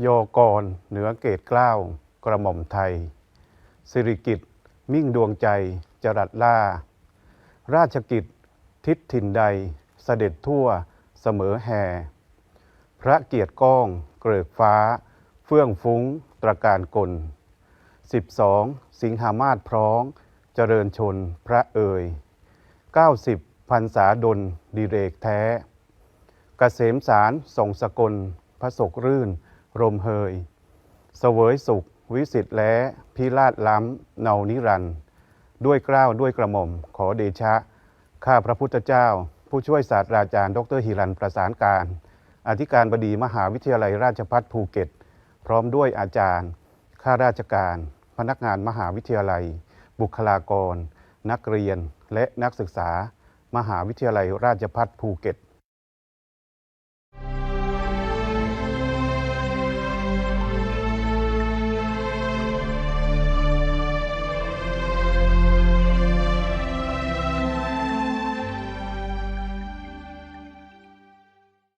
โยกรเหนือเกตเกล้าวกระหม่อมไทย สิริกิตมิ่งดวงใจจรัสล่า ราชกิจทิศถิ่นใดเสด็จทั่วเสมอแห่ พระเกียรติก้องเกริกฟ้า เฟื่องฟุ้งตระการกล 12 สิงหามาศพร้อง เจริญชนพระเอ่ย 90 พันษาดลดิเรกแท้กเกษมสารส่งสกลพระศกรื่น รมเฮย เสวยสุข วิสิทธิ์และพิราชล้ำเนานิรันด์ด้วยกล้าวด้วยกระหม่อม ขอเดชะ ข้าพระพุทธเจ้า ผู้ช่วยศาสตราจารย์ ดรฮิรันประสานการ อธิการบดีมหาวิทยาลัยราชภัฏภูเก็ต พร้อมด้วยอาจารย์ ข้าราชการ พนักงานมหาวิทยาลัย บุคลากร นักเรียนและนักศึกษา มหาวิทยาลัยราชภัฏภูเก็ต